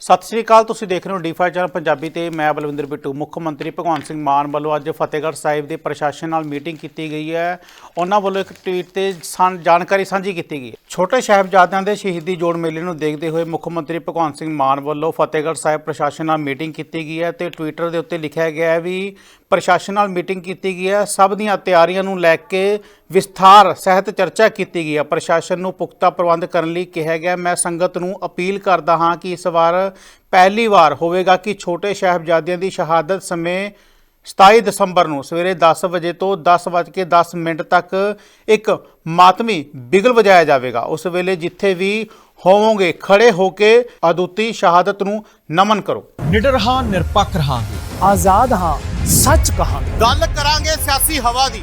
ਸਤਿ ਸ਼੍ਰੀ ਅਕਾਲ, ਤੁਸੀਂ ਦੇਖ ਰਹੇ ਹੋ ਡੀ5 ਚੈਨਲ ਪੰਜਾਬੀ ਤੇ ਮੈਂ ਬਲਵਿੰਦਰ ਬਿੱਟੂ। ਮੁੱਖ ਮੰਤਰੀ ਭਗਵੰਤ ਸਿੰਘ ਮਾਨ ਵੱਲੋਂ ਅੱਜ ਫਤਿਹਗੜ੍ਹ ਸਾਹਿਬ ਦੇ ਪ੍ਰਸ਼ਾਸਨ ਨਾਲ ਮੀਟਿੰਗ ਕੀਤੀ ਗਈ ਹੈ। ਉਹਨਾਂ ਵੱਲੋਂ ਇੱਕ ਟਵੀਟ ਤੇ ਸਾਂ- ਜਾਣਕਾਰੀ ਸਾਂਝੀ ਕੀਤੀ ਗਈ ਛੋਟੇ ਸਾਹਿਬਜ਼ਾਦਿਆਂ ਦੇ ਸ਼ਹੀਦੀ ਜੋੜ ਮੇਲੇ ਨੂੰ ਦੇਖਦੇ ਹੋਏ ਮੁੱਖ ਮੰਤਰੀ ਭਗਵੰਤ ਸਿੰਘ ਮਾਨ ਵੱਲੋਂ ਫਤਿਹਗੜ੍ਹ ਸਾਹਿਬ ਪ੍ਰਸ਼ਾਸਨ ਨਾਲ ਮੀਟਿੰਗ ਕੀਤੀ ਗਈ ਹੈ ਤੇ ਟਵਿੱਟਰ ਦੇ ਉੱਤੇ ਲਿਖਿਆ ਗਿਆ ਹੈ ਵੀ ਪ੍ਰਸ਼ਾਸਨ ਨਾਲ ਮੀਟਿੰਗ ਕੀਤੀ ਗਈ ਹੈ। ਸਭ ਦੀਆਂ ਤਿਆਰੀਆਂ ਨੂੰ ਲੈ ਕੇ ਵਿਸਥਾਰ ਸਹਿਤ ਚਰਚਾ ਕੀਤੀ ਗਈ ਹੈ। ਪ੍ਰਸ਼ਾਸਨ ਨੂੰ ਪੁਖਤਾ ਪ੍ਰਬੰਧ ਕਰਨ ਲਈ ਕਿਹਾ ਗਿਆ ਮੈਂ ਸੰਗਤ ਨੂੰ ਅਪੀਲ ਕਰਦਾ ਹਾਂ ਕਿ ਇਸ ਵਾਰ ਪਹਿਲੀ ਵਾਰ ਹੋਵੇਗਾ ਕਿ ਛੋਟੇ ਸਾਹਿਬਜ਼ਾਦਿਆਂ ਦੀ ਸ਼ਹਾਦਤ ਸਮੇਂ 27 ਦਸੰਬਰ ਨੂੰ ਸਵੇਰੇ 10 ਵਜੇ ਤੋਂ 10:10 ਮਿੰਟ ਤੱਕ ਇੱਕ ਮਾਤਮੀ ਬਿਗਲ ਵਜਾਇਆ ਜਾਵੇਗਾ। ਉਸ ਵੇਲੇ ਜਿੱਥੇ ਵੀ ਹੋਵੋਗੇ ਖੜੇ ਹੋ ਕੇ ਅਦੁੱਤੀ ਸ਼ਹਾਦਤ ਨੂੰ ਨਮਨ ਕਰੋ। ਨਿਡਰ ਹਾਂ ਨਿਰਪੱਖ ਰਹਾਂਗੇ। ਆਜ਼ਾਦ ਹਾਂ ਸੱਚ ਕਹਾਂਗੇ। ਗੱਲ ਕਰਾਂਗੇ ਸਿਆਸੀ ਹਵਾ ਦੀ।